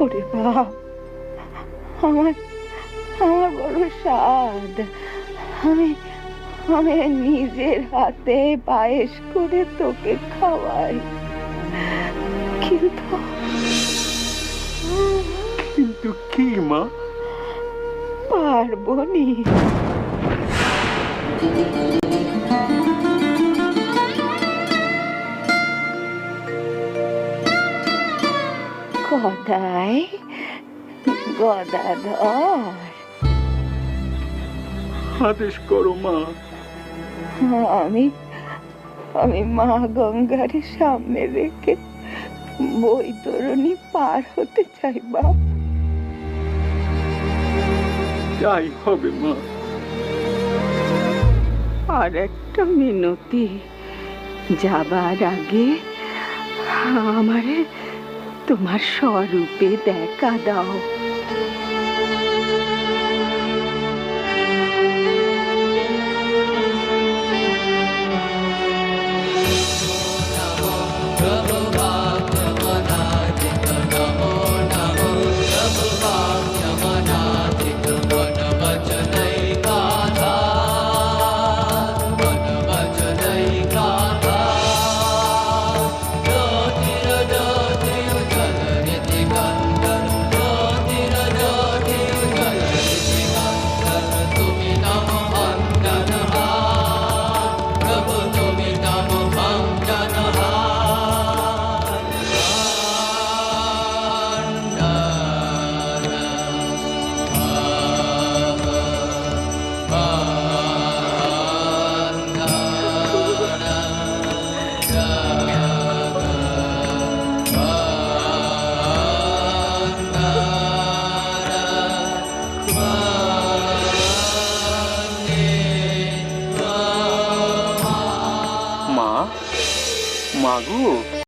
ওরে বাপ আমার আমার বড় স্বাদ। আমি আমি নিজের হাতে পায়েস করে তোকে খাওয়াই। কিন্তু কিন্তু কি মা? পারব গদাই গদাধর। আদেশ করো মা। আমি আমি মা গঙ্গার সামনে রেখে বৈতরণী পার হতে চাই বাপ যাই হবে মা। আর একটা মিনতি যাবার আগে আমারে তোমার স্বরূপে দেখা দাও। মা? মাগো